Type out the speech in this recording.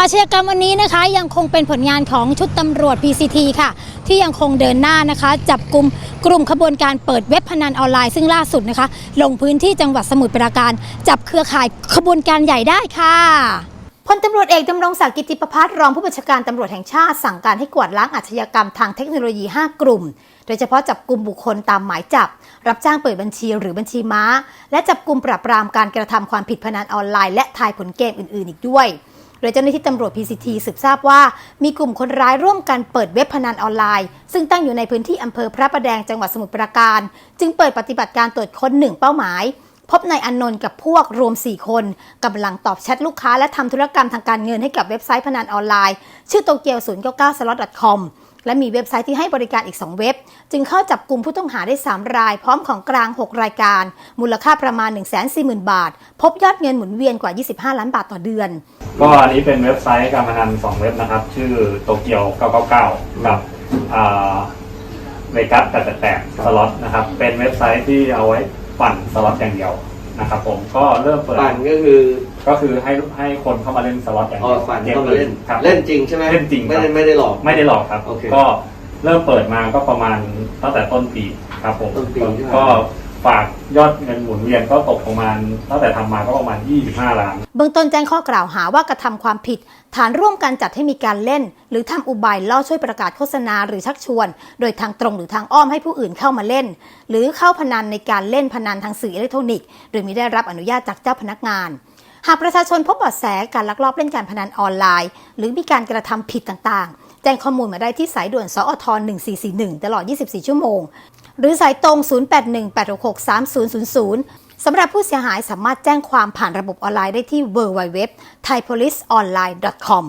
อาชญากรรมวันนี้นะคะ ยังคงเป็นผลงานของชุดตำรวจ PCT ค่ะ ที่ยังคงเดินหน้านะคะ จับกลุ่มกลุ่มขบวนการเปิดเว็บพนันออนไลน์ซึ่งล่าสุดนะคะ ลงพื้นที่จังหวัดสมุทรปราการ จับเครือข่ายขบวนการใหญ่ได้ค่ะพลตำรวจเอกดำรงศักดิ์กิติประพัฒน์รองผู้บัญชาการตำรวจแห่งชาติสั่งการให้กวาดล้างอาชญากรรมทางเทคโนโลยี 5 กลุ่ม โดยเฉพาะจับกลุ่มบุคคลตามหมายจับ รับจ้างเปิดบัญชีหรือบัญชีม้า และจับกลุ่มปราบปรามการกระทำความผิดพนันออนไลน์และทายผลเกมอื่น ๆ อีกด้วย โดยเจ้าหน้าที่ตำรวจ PCT สืบทราบว่า มีกลุ่มคนร้ายร่วมกันเปิดเว็บพนันออนไลน์ ซึ่งตั้งอยู่ในพื้นที่อำเภอพระประแดงจังหวัดสมุทรปราการ จึงเปิดปฏิบัติการตรวจค้นหนึ่งเป้าหมาย พบนายอนนนท์กับพวกรวม 4 คนกำลังตอบแชทลูกค้าและทำธุรกรรมทางการเงินให้กับเว็บไซต์พนันออนไลน์ ชื่อโตเกียว099 slot com และมีเว็บไซต์ที่ให้บริการอีก 2 เว็บ จึงเข้าจับกลุ่มผู้ต้องหาได้ 3 ราย พร้อมของกลาง 6 รายการ มูลค่าประมาณ 140,000 บาท พบยอดเงินหมุนเวียนกว่า 25 ล้านบาทต่อเดือน ก็อันนี้เป็นเว็บไซต์การพนันสองเว็บนะครับ ชื่อโตเกียว 999 กับเวกัส888สล็อตนะครับ เป็นเว็บไซต์ที่เอาไว้ปั่นสล็อตอย่างเดียว นะครับผมก็เริ่มเปิดปั่นก็คือก็คือให้ให้คนเข้ามาเล่นสล็อตอย่างอ๋อเดียวปั่นกมเข้ามาเล่นครับเล่นจริงใช่ไหมเล่นจริงไม่คได้บไม่ได้หลอกไม่ได้หลอกครับโอเคก็เริ่มเปิดมาก็ประมาณตั้งแต่ต้นปีครับผมต้นปีใช่ไหมก็ ฝากยอดเงินหมุนเวียนก็ตกประมาณตั้งแต่ทำมาก็ประมาณ 25 ล้าน เบื้องต้นแจ้งข้อกล่าวหาว่ากระทำความผิด ฐานร่วมกันจัดให้มีการเล่น หรือทำอุบายล่อช่วยประกาศโฆษณาหรือชักชวน โดยทางตรงหรือทางอ้อมให้ผู้อื่นเข้ามาเล่น หรือเข้าพนันในการเล่นพนันทางสื่ออิเล็กทรอนิกส์โดยไม่ได้รับอนุญาตจากเจ้าพนักงานหากประชาชนพบเบาะแสการลักลอบเล่นการพนันออนไลน์ หรือมีการกระทำผิดต่างๆ แจ้งข้อมูลมาได้ที่สายด่วนสอท1441 ตลอด 24 ชั่วโมง หรือสายตรง 0818663000 สำหรับผู้เสียหายสามารถแจ้งความผ่านระบบออนไลน์ได้ที่ www.thaipoliceonline.com